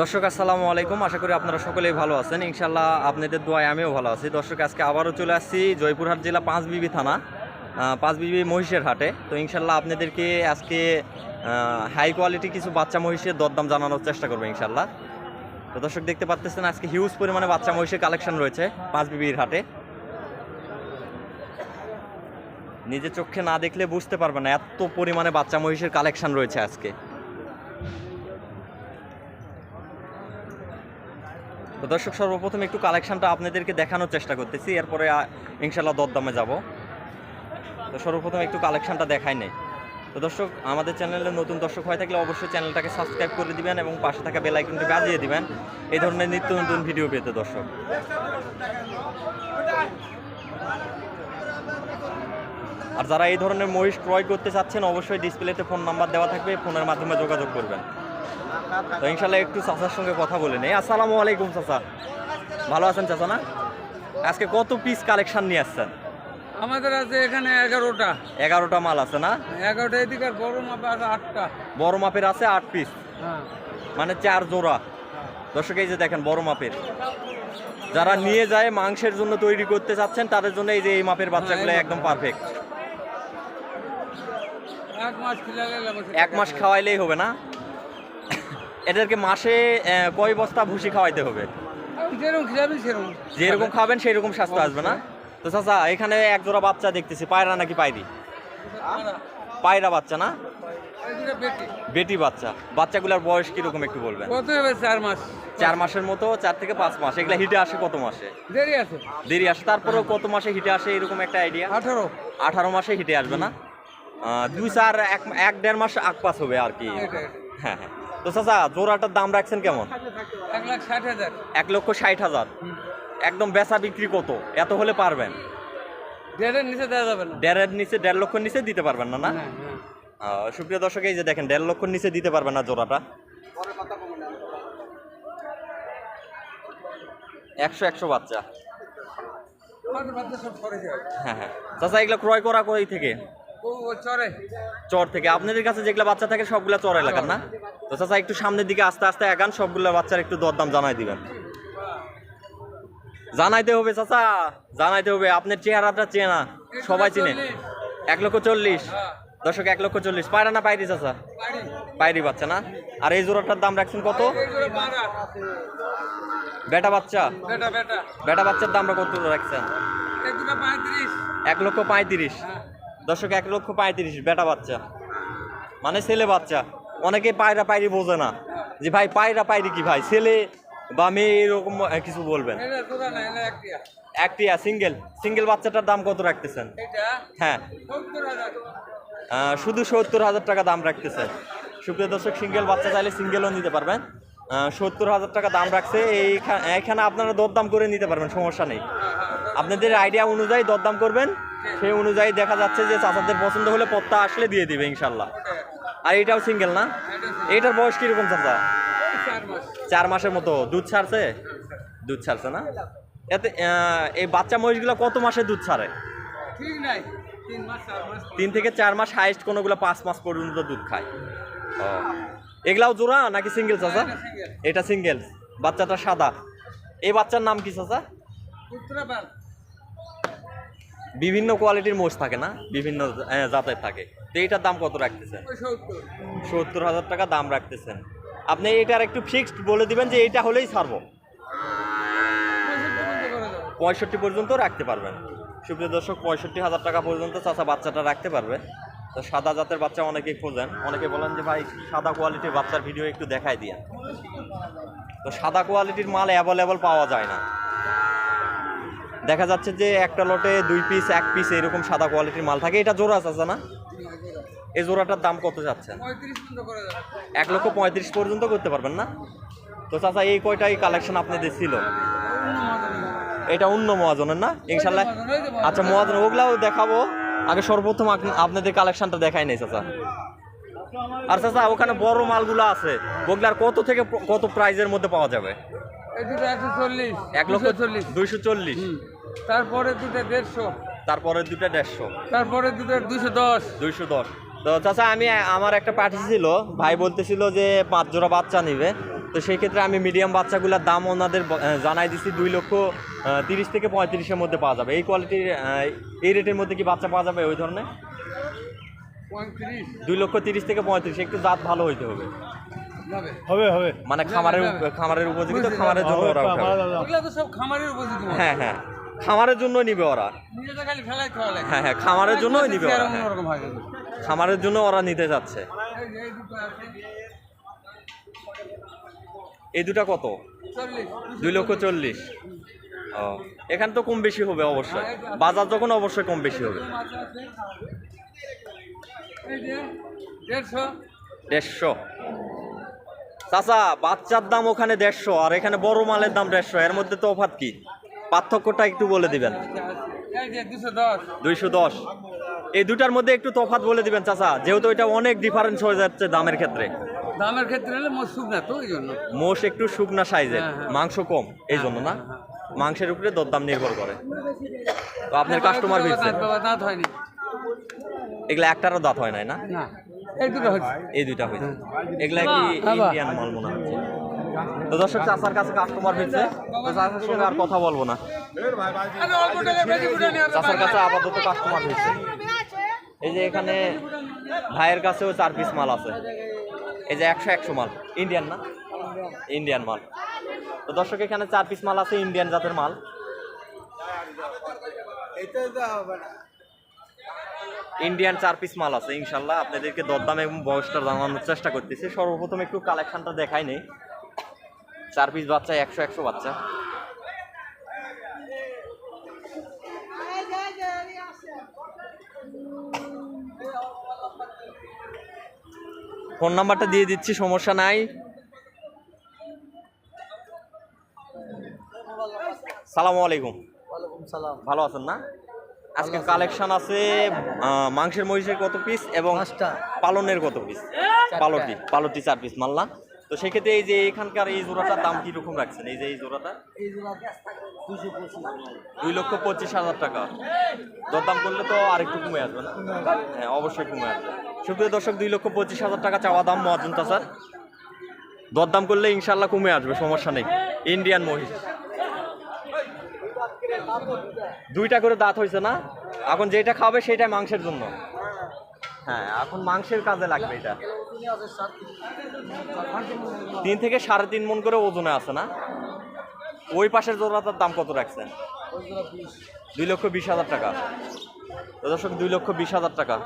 দর্শক আসসালামু আলাইকুম। আশা করি আপনারা সকলেই ভালো আছেন। ইনশাল্লাহ আপনাদের দোয়ায় আমিও ভালো আছি। দর্শক আজকে আবারও চলে আসছি জয়পুরহাট জেলা পাঁচবিবি থানা আহ, পাঁচবিবি মহিষের হাটে। তো ইনশাল্লাহ আপনাদেরকে আজকে হাই কোয়ালিটি কিছু বাচ্চা মহিষের দরদাম জানানোর চেষ্টা করব ইনশাল্লাহ তো দর্শক দেখতে পাচ্ছেন আজকে হিউজ পরিমাণে বাচ্চা মহিষের কালেকশন রয়েছে পাঁচবিবির হাটে। নিজে চোখে না দেখলে বুঝতে পারবে না এত পরিমাণে বাচ্চা মহিষের কালেকশন রয়েছে আজকে। তো দর্শক, সর্বপ্রথম একটু কালেকশনটা আপনাদেরকে দেখানোর চেষ্টা করতেছি। এরপরে ইনশাল্লাহ দরদামে যাব। তো সর্বপ্রথম একটু কালেকশনটা দেখাই নেই। তো দর্শক, আমাদের চ্যানেলে নতুন দর্শক হয়ে থাকলে অবশ্যই চ্যানেলটাকে সাবস্ক্রাইব করে দিবেন এবং পাশে থাকা বেল আইকনটি বাজিয়ে দিবেন। এই ধরনের নিত্য নতুন ভিডিও পেতে দর্শক। আর যারা এই ধরনের মহিষ ক্রয় করতে চাচ্ছেন, অবশ্যই ডিসপ্লেতে ফোন নাম্বার দেওয়া থাকবে। ফোনের মাধ্যমে যোগাযোগ করবেন। তো ইনশাল্লাহ একটু চাচার সঙ্গে কথা বলে নেই। আসসালামু আলাইকুম চাচা। ভালো আছেন চাচা না? আজকে কত পিস কালেকশন নিয়ে আসছেন? আমাদের আছে এখানে এগারোটা। এগারোটা মাল আছে না? এগারোটা এদিকে আর বড় মাপে আছে আটটা। বড় মাপের আছে আট পিস হ্যাঁ। মানে চার জোড়া। দর্শক এই যে দেখেন বড় মাপের। যারা নিয়ে যায় মাংসের জন্য তৈরি করতে চাচ্ছেন তাদের জন্য এই যে এই মাপের বাচ্চাগুলো এই একদম পারফেক্ট এক মাস খাওয়াইলেই হবে না? এদেরকে মাসে কয় বস্তা ভুসি খাওয়াইতে হবে? যেরকম খাবেন সেই রকম স্বাস্থ্য আসবে না? তো চাচা এখানে এক জোড়া বাচ্চা দেখতেছি পায়রা নাকি পায়রি? পায়রা বাচ্চা না? বেটি। বাচ্চা। বাচ্চাগুলোর বয়স কীরকম একটু বলবেন? কত হবে? চার মাস। চার মাসের মতো চার থেকে পাঁচ মাস। এগুলা হিটে আসে কত মাসে? দেরি আছে। দেরি আসে। তারপরেও কত মাসে হিটে আসে এরকম একটা আইডিয়া আঠারো। আঠারো মাসে হিটে আসবে না? দুই চার এক এক দেড় মাস আগ পাস হবে আর কি। হ্যাঁ হ্যাঁ। তো চাচা জোড়াটার দাম রাখছেন কেমন? এক লক্ষ ষাট হাজার। একদম বেচা বিক্রি কত? এত হলে পারবেন? দেড়ের নিচে দেওয়া যাবে না। দেড়ের নিচে দেড় লক্ষর নিচে দিতে পারবেন না না? সুপ্রিয় দর্শক এই যে দেখেন দেড় লক্ষর নিচে দিতে পারবেন না জোড়াটা। একশো একশো বাচ্চা। হ্যাঁ হ্যাঁ। চাচা এগুলো ক্রয় করা কই থেকে? চরে। থেকে। আপনাদের কাছে যেগুলো বাচ্চা থাকে সবগুলো চর এলাকার না? তো চাচা একটু সামনের দিকে আস্তে আস্তে এগান সবগুলো বাচ্চার একটু দরদাম জানাই দিবেন। জানাইতে হবে চাচা জানাইতে হবে। আপনার চেহারাটা চেনা সবাই চিনে। এক লক্ষ চল্লিশ। দর্শক এক লক্ষ চল্লিশ। পায়রা না পাইরি চাচা? পাইরি বাচ্চা না? আর এই জোড়াটার দাম রাখছেন কত? বেটা বাচ্চা? বেটা বাচ্চার দামটা কত রাখছেন? এক লক্ষ পঁয়ত্রিশ। হ্যাঁ। দর্শক এক লক্ষ পঁয়ত্রিশ বেটা বাচ্চা। মানে ছেলে বাচ্চা। অনেকে পায়রা পায়রি বোঝে না। যে ভাই পায়রা পায়রি কি ভাই? ছেলে বা মেয়ে এরকম কিছু বলবেন? একটিয়া সিঙ্গেল। সিঙ্গেল বাচ্চাটার দাম কত রাখতেছেন? হ্যাঁ। শুধু সত্তর হাজার টাকা দাম রাখতেছেন। সুপ্রিয় দর্শক সিঙ্গেল বাচ্চা চাইলে সিঙ্গেলও নিতে পারবেন। সত্তর হাজার টাকা দাম রাখছে। এইখা- এইখানে আপনারা দরদাম করে নিতে পারবেন সমস্যা নেই। আপনাদের আইডিয়া অনুযায়ী দরদাম করবেন। সেই অনুযায়ী দেখা যাচ্ছে যে চাচাদের পছন্দ হলে পত্তা আসলে দিয়ে দিবে, ইনশাল্লাহ। আর এটাও সিঙ্গেল না? এটার বয়স কীরকম চাচা? চার মাসের মতো। দুধ ছাড়ছে? দুধ ছাড়ছে না? এতে এই বাচ্চা মহিষগুলো কত মাসে দুধ ছাড়ে? তিন থেকে চার মাস হাইস্ট কোনোগুলো পাঁচ মাস পর্যন্ত দুধ খায়। ও। এগুলাও জোড়া নাকি সিঙ্গেল চাচা? এটা সিঙ্গেল বাচ্চাটা সাদা। এই বাচ্চার নাম কি চাচা? বিভিন্ন কোয়ালিটির মোষ থাকে না, বিভিন্ন জাতের থাকে। তো এইটার দাম কত রাখতেছেন? সত্তর হাজার টাকা দাম রাখতেছেন। আপনি এটার একটু ফিক্সড বলে দিবেন যে এইটা হলেই ছাড়বো। পঁয়ষট্টি পর্যন্ত রাখতে পারবেন। সুপ্রিয় দর্শক, পঁয়ষট্টি হাজার টাকা পর্যন্ত চাচা বাচ্চাটা রাখতে পারবে। তো সাদা জাতের বাচ্চা অনেকেই খোঁজেন। অনেকে বলেন যে ভাই, সাদা কোয়ালিটির বাচ্চার ভিডিও একটু দেখাই দিয়ে তো সাদা কোয়ালিটির মাল অ্যাভেলেবল পাওয়া যায় না। দেখা যাচ্ছে যে একটা লটে দুই পিস এক পিস এরকম সাদা কোয়ালিটির মাল থাকে। এটা জোড়া আছে না? এই জোড়াটার দাম কত দেবো এক লক্ষ পঁয়ত্রিশ পর্যন্ত করতে পারবেন না? তো চাচা এই কয়টাই কালেকশন আপনাদের ছিল? এটা অন্য মহাজনের না? ইনশাল্লাহ আচ্ছা মহাজন ওগুলাও দেখাবো। আগে সর্বপ্রথম আপনাদের কালেকশনটা দেখাই নাই চাচা। আর চাচা ওখানে বড় মালগুলো আছে। ওগুলার কত থেকে কত প্রাইজের মধ্যে পাওয়া যাবে? এক লক্ষ চল্লিশ। দুইশো চল্লিশ। তারপরে দুটো দেড়শো। তারপরে দুটা দেড়শো। তারপরে দুটো দুশো দশ। দুইশো দশ। তো চাচা আমি আমার একটা পার্টি ছিল ভাই বলতেছিল যে পাঁচ জোড়া বাচ্চা নিবে। তো সেই ক্ষেত্রে আমি মিডিয়াম বাচ্চাগুলোর দাম ওনাদের জানাই দিচ্ছি দুই লক্ষ তিরিশ থেকে পঁয়ত্রিশের মধ্যে পাওয়া যাবে। এই কোয়ালিটির এই রেটের মধ্যে কি বাচ্চা পাওয়া যাবে ওই ধরনের? পঁয়ত্রিশ। দুই লক্ষ তিরিশ থেকে পঁয়ত্রিশ একটু জাত ভালো হইতে হবে। হবে হবে। মানে খামারের। খামারের উপযোগী তো খামারের জন্য ওরা উঠাবে। ওগুলো তো সব খামারের উপযোগী। মাল। হ্যাঁ হ্যাঁ। খামারের জন্য নিবে ওরা। হ্যাঁ হ্যাঁ খামারের জন্যই নিবে ওরা হ্যাঁ। খামারের জন্য ওরা নিতে যাচ্ছে। এই দুটো কত? দুই লক্ষ চল্লিশ। ও এখানে তো কম বেশি হবে অবশ্যই। বাজার যখন অবশ্যই কম বেশি হবে। দেড়শো। চাচা বাচ্চার দাম ওখানে দেড়শো আর এখানে বড় মালের দাম দেড়শো। এর মধ্যে তো অফাত কি? পার্থক্যটা একটু বলে দিবেন। এই দুইশো দশ। এই দুটার মধ্যে একটু তফাৎ বলে দিবেন চাচা যেহেতু এটা অনেক ডিফারেন্স হয়ে যাচ্ছে দামের ক্ষেত্রে। দামের ক্ষেত্রে হলে মসুক না তো ওই জন্য। মোষ একটু শুকনা সাইজের হ্যাঁ, হ্যাঁ। মাংস কম এই জন্য না? মাংসের উপরে দরদাম নির্ভর করে। তো আপনার কাস্টমার ভিড়ছে দাঁত হয়নি। এগুলা একটারও দাঁত হয় নাই না? না এই দুটো হচ্ছে এই দুইটা হয়েছে। এগুলা কি ইন্ডিয়ান মাল মনে হচ্ছে? তো দর্শক, চাচার কাছে কাস্টমার ভিড়ছে তো চাচার সঙ্গে আর কথা বলব না। চাচার কাছে আপাতত কাস্টমার ভিড়ছে এই যে এখানে ভাইয়ের কাছেও চার পিস মাল আছে। এই যে একশো একশো মাল। ইন্ডিয়ান না? ইন্ডিয়ান মাল। তো দর্শক, এখানে চার পিস মাল আছে ইন্ডিয়ান জাতের মাল। ইন্ডিয়ান চার পিস মাল আছে, ইনশাল্লাহ। আপনাদেরকে দরদাম এবং বয়সটা জানানোর চেষ্টা করতেছি। সর্বপ্রথম একটু কালেকশনটা দেখাই নেই। চার পিস বাচ্চা একশো একশো বাচ্চা। ফোন নাম্বারটা দিয়ে দিচ্ছি সমস্যা নাই। সালামু আলাইকুম। সালাম। ভালো আছেন না? আজকে কালেকশন আছে মাংসের মহিষের কত পিস এবং পালনের কত পিস পালটি পালটি চার পিস মাল না তো সেক্ষেত্রে এই যে এখানকার এই জোড়াটার দাম কি রকম রাখছেন? এই যে এই জোড়াটা? দুই লক্ষ পঁচিশ হাজার টাকা। দরদাম করলে তো আরেকটু কমে আসবে না? হ্যাঁ অবশ্যই কমে আসবে। সুপ্রিয় দর্শক দুই লক্ষ পঁচিশ হাজার টাকা চাওয়া দাম মহাজনতা স্যার দরদাম করলে ইনশাল্লাহ কমে আসবে সমস্যা নেই। ইন্ডিয়ান মহিষ। দুইটা করে দাঁত হয়েছে না? এখন যেটা খাবে সেটা মাংসের জন্য। হ্যাঁ এখন মাংসের কাজে লাগবে এটা। তিন থেকে সাড়ে তিন মন করে ওজনে আছে না? ওই পাশের জোড়াটার দাম কত রাখছেন? দুই লক্ষ বিশ হাজার টাকা। দর্শক, দুই লক্ষ বিশ হাজার টাকা।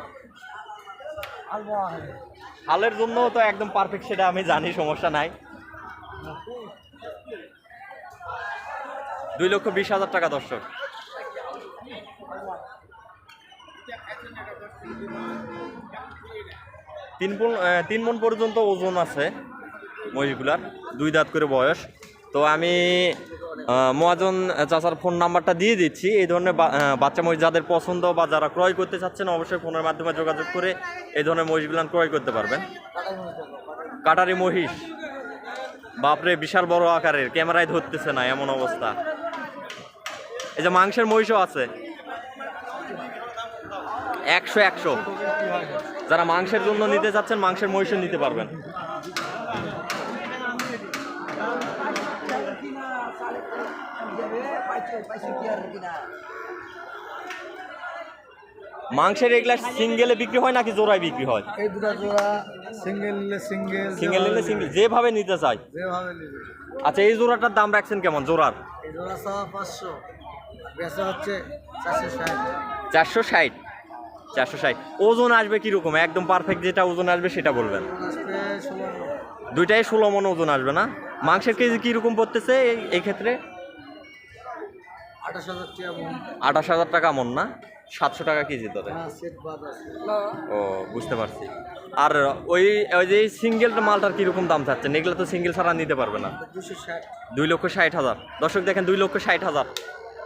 হালের জন্য তো একদম পারফেক্ট সেটা আমি জানি, সমস্যা নাই। দুই লক্ষ বিশ হাজার টাকা, দর্শক। তিন মন তিন মন পর্যন্ত ওজন আছে মহিষগুলার দুই দাঁত করে বয়স। তো আমি মহাজন চাচার ফোন নাম্বারটা দিয়ে দিচ্ছি। এই ধরনের বাচ্চা মহিষ যাদের পছন্দ বা যারা ক্রয় করতে চাচ্ছেন, অবশ্যই ফোনের মাধ্যমে যোগাযোগ করে এই ধরনের মহিষগুলান ক্রয় করতে পারবেন। কাটারি মহিষ। বাপরে, বিশাল বড় আকারের, ক্যামেরায় ধরতেছে না, এমন অবস্থা। এই যে মাংসের মহিষও আছে। একশো একশো। যারা মাংসের জন্য নিতে চাচ্ছেন মাংসের মহিষও নিতে পারবেন। মাংসের এগুলা সিঙ্গেলে বিক্রি হয় নাকি জোড়ায় বিক্রি হয়? এই দুটা জোড়া সিঙ্গেল নিলে সিঙ্গেল সিঙ্গেল নিলে সিঙ্গেল যেভাবে নিতে চাই যেভাবে আচ্ছা এই জোড়াটার দাম রাখছেন কেমন জোড়ার? এই জোড়া সব পাঁচশো বেচা হচ্ছে চারশো ষাট। চারশো ষাট। ওজন আসবে কীরকম? একদম পারফেক্ট যেটা ওজন আসবে সেটা বলবেন। দুইটাই ষোলো মন ওজন আসবে না? মাংসের কেজি কীরকম পড়তেছে এই- ক্ষেত্রে? আঠাশ হাজার টাকা মন। না? সাতশো টাকা কেজি আছে ও, বুঝতে পারছি। আর ওই ওই যে সিঙ্গেল মালটার কীরকম দাম চাচ্ছেন এগুলো তো সিঙ্গেল ছাড়া নিতে পারবে না। দুই লক্ষ ষাট হাজার। দর্শক দেখেন, দুই লক্ষ ষাট হাজার।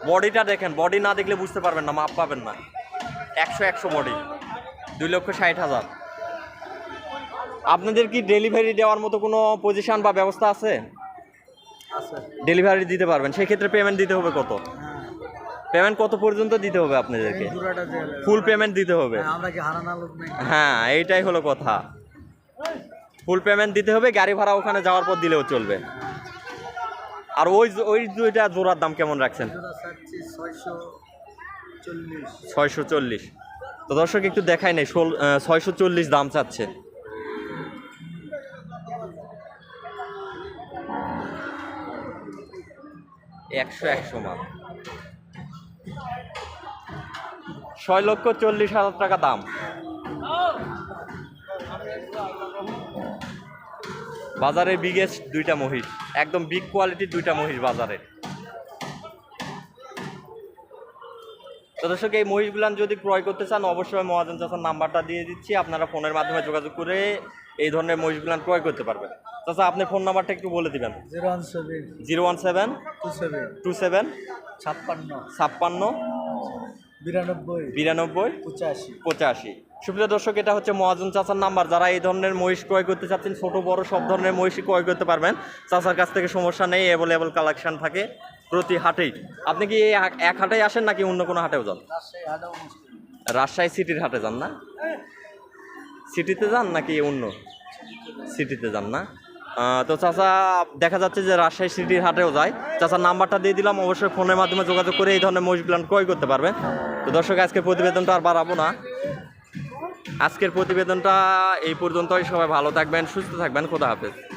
বডিটা দেখেন বডি না দেখলে বুঝতে পারবেন না, মাপ পাবেন না। একশো একশো বডি দুই লক্ষ ষাট হাজার। আপনাদের কি ডেলিভারি দেওয়ার মতো কোনো পজিশন বা ব্যবস্থা আছে? ডেলিভারি দিতে পারবেন সেক্ষেত্রে পেমেন্ট দিতে হবে কত? হ্যাঁ। পেমেন্ট কত পর্যন্ত দিতে হবে আপনাদেরকে? ফুল পেমেন্ট দিতে হবে। হ্যাঁ, হ্যাঁ এইটাই হলো কথা। ফুল পেমেন্ট দিতে হবে গাড়ি ভাড়া ওখানে যাওয়ার পর দিলেও চলবে। আর ওই ওই দুইটা জোড়ার দাম কেমন রাখছেন? ছয়শো চল্লিশ। তো দর্শক, একটু দেখাই নেই, ষোল ছয়শো চল্লিশ দাম চাচ্ছে। একশো একশো মাল। ছয় লক্ষ চল্লিশ হাজার টাকা দাম। বাজারে বিগেস্ট দুইটা মহিষ, একদম বিগ কোয়ালিটির দুইটা মহিষ বাজারে। তো দর্শক এই মহিষগুলান যদি ক্রয় করতে চান অবশ্যই মহাজন চাচার নাম্বারটা দিয়ে দিচ্ছি। আপনারা ফোনের মাধ্যমে যোগাযোগ করে এই ধরনের মহিষগুলান ক্রয় করতে পারবেন। চাচা আপনি ফোন নাম্বারটা একটু বলে দিবেন। Zero one two seven two seven ছাপ্পান্ন ছাপ্পান্ন বিরানব্বই বিরানব্বই পঁচাশি পঁচাশি। সুপ্রিয় দর্শক এটা হচ্ছে মহাজন চাচার নাম্বার। যারা এই ধরনের মহিষ ক্রয় করতে চাচ্ছেন ছোট বড় সব ধরনের মহিষ ক্রয় করতে পারবেন। চাচার কাছ থেকে সমস্যা নেই অ্যাভেলেবল কালেকশন থাকে। প্রতি হাটেই। আপনি কি এক- হাটেই আসেন নাকি অন্য কোনো হাটেও যান? রাজশাহী সিটির হাটে যান না? সিটিতে যান নাকি অন্য? সিটিতে যান না? তো চাচা দেখা যাচ্ছে যে রাজশাহী সিটির হাটেও যায়। চাচার নাম্বারটা দিয়ে দিলাম অবশ্যই ফোনের মাধ্যমে যোগাযোগ করে এই ধরনের মহিষগুলান ক্রয় করতে পারবে। তো দর্শক আজকের প্রতিবেদনটা আর বাড়াবো না। আজকের প্রতিবেদনটা এই পর্যন্তই। সবাই ভালো থাকবেন সুস্থ থাকবেন। খোদা হাফেজ।